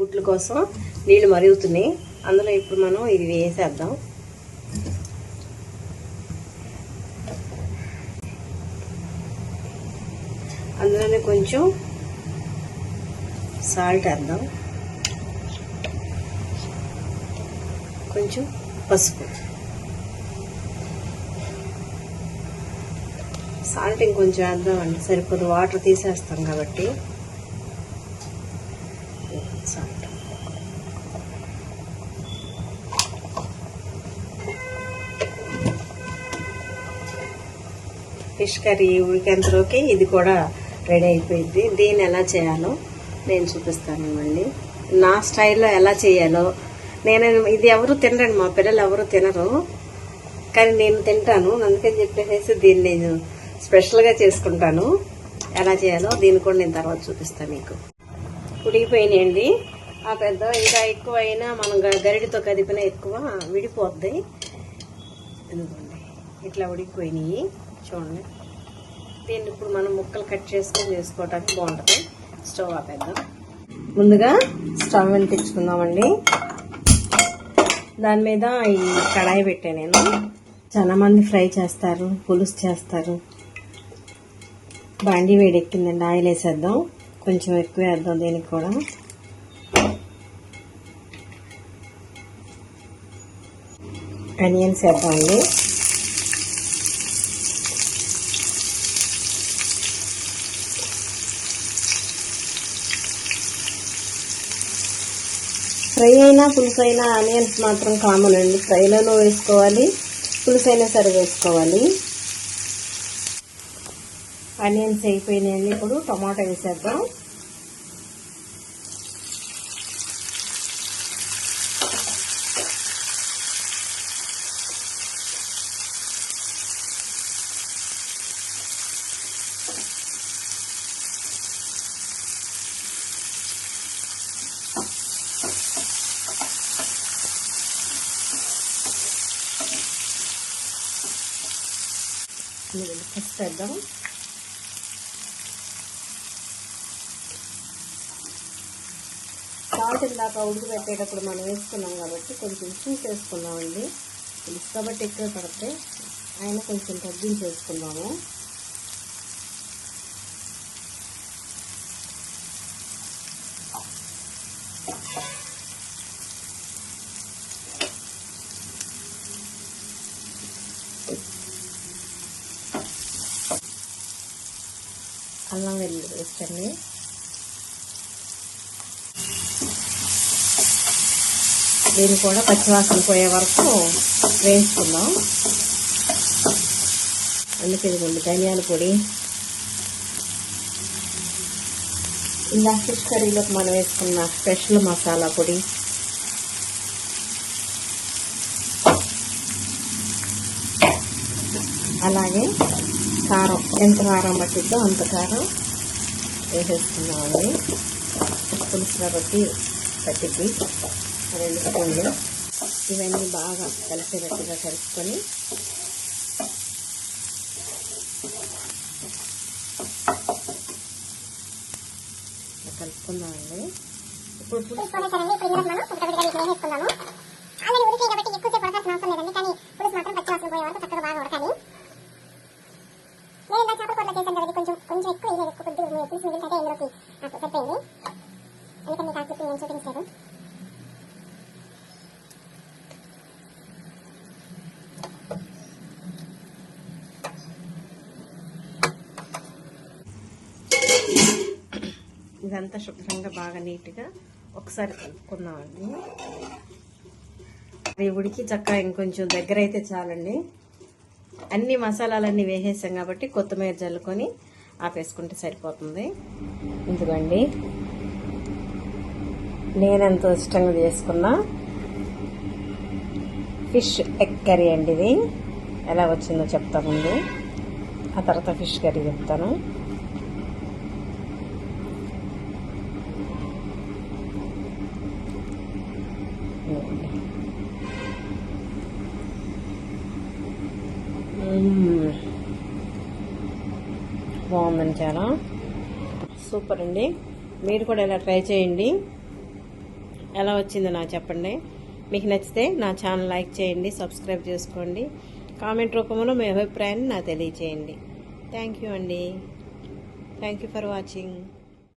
గుడ్ల కోసం నీళ్ళు మరుగుతున్నాయి. అందులో ఇప్పుడు మనం ఇది వేసేద్దాం. అందులోనే కొంచెం సాల్ట్ వేద్దాం. కొంచెం పసుపు. సాల్ట్ ఇంకొంచెం వేద్దామండి. సరిపోదు. వాటర్ తీసేస్తాం కాబట్టి. సాల్ట్ ఫిష్ కర్రీ ఉడికేంతలోకి ఇది కూడా రెడీ అయిపోయింది. దీన్ని ఎలా చేయాలో నేను చూపిస్తాను మళ్ళీ. నా స్టైల్లో ఎలా చేయాలో నేను ఇది ఎవరు తినరండి మా పిల్లలు ఎవరు తినరు కానీ నేను తింటాను. అందుకని చెప్పేసి దీన్ని నేను స్పెషల్గా చేసుకుంటాను. ఎలా చేయాలో దీన్ని కూడా నేను తర్వాత చూపిస్తాను మీకు. ఉడికిపోయినాయండి. ఆ పెద్ద ఇంకా ఎక్కువ అయినా మనం గ- కదిపిన కదిపినా ఎక్కువ విడిపోద్ది. ఎందుకండి ఇట్లా ఉడికిపోయినాయి. చూడండి. దీన్ని ఇప్పుడు మనం ముక్కలు కట్ చేసుకొని చేసుకోవటానికి బాగుంటుంది. స్టవ్ ఆపేద్దాం. ముందుగా స్టవ్ వెలిగించుకుందామండి దాని మీద ఈ కడాయి పెట్టాను నేను. చాలామంది ఫ్రై చేస్తారు పులుసు చేస్తారు. బాండి వేడెక్కిందండి ఆయిల్ వేసేద్దాం కొంచెం ఎక్కువ వేద్దాం దీనికి కూడా. ఆనియన్స్ వేద్దామండి. ఫ్రై అయినా పులుసు అయినా ఆనియన్స్ మాత్రం కామన్ అండి. ఫ్రైలోనూ వేసుకోవాలి పులుసు అయినా సరే వేసుకోవాలి. ఆనియన్స్ అయిపోయినాయండి ఇప్పుడు టమాటా వేసేద్దాం. ఫస్ట్ వేద్దాం. సాల్ట్ ఇందాక ఉడకబెట్టేటప్పుడు మనం వేసుకున్నాం కాబట్టి కొంచెం చూసేసుకున్నామండి పులుసు కాబట్టి ఎక్కువ పడితే ఆయన కొంచెం తగ్గించేసుకున్నాము అల్లం వెల్లుల్లి వేస్తండి దీన్ని కూడా పచ్చివాసన పోయే వరకు వేయించుకుందాం అందుకే ఇదిగోండి ధనియాల పొడి. ఇలా ఫిష్ కర్రీలోకి మనం వేసుకున్న స్పెషల్ మసాలా పొడి. అలాగే కారం ఎంత కారం పట్టిద్దో అంత కారం వేసేసుకున్నామండి పులుసు కాబట్టి పట్టిద్ది. రెండు స్పూన్లు ఇవన్నీ బాగా కలిసేటట్టుగా కలుపుకొని కలుపుకుందామండి ఇప్పుడు కొంచెం కొంచెం ఎక్కువ కొద్దిగా పులుసు మిగిలితే ఇందులోకి నాకు సరిపోయింది. అందుకని క్లిప్ నేను చూపించలేదు ఇదంతా శుభ్రంగా బాగా నీట్గా ఒకసారి కలుపుకుందామండి. అది ఉడికి చక్కగా ఇంకొంచెం దగ్గర అయితే చాలండి. అన్ని మసాలాలన్నీ వేసేసాం కాబట్టి కొత్తిమీర చల్లుకొని ఆపేసుకుంటే సరిపోతుంది. ఎందుకండి నేనెంతో ఇష్టంగా చేసుకున్న ఫిష్ ఎగ్ కర్రీ అండి ఇది. ఎలా వచ్చిందో చెప్తా ముందు. ఆ తర్వాత ఫిష్ కర్రీ చెప్తాను. బాగుందండి చాలా సూపర్ అండి. మీరు కూడా ఇలా ట్రై చేయండి. ఎలా వచ్చిందో నాకు చెప్పండి. మీకు నచ్చితే నా ఛానల్ లైక్ చేయండి సబ్స్క్రైబ్ చేసుకోండి. కామెంట్ రూపంలో మీ అభిప్రాయాన్ని నాకు తెలియచేయండి. థ్యాంక్ యూ అండి. Thank you for watching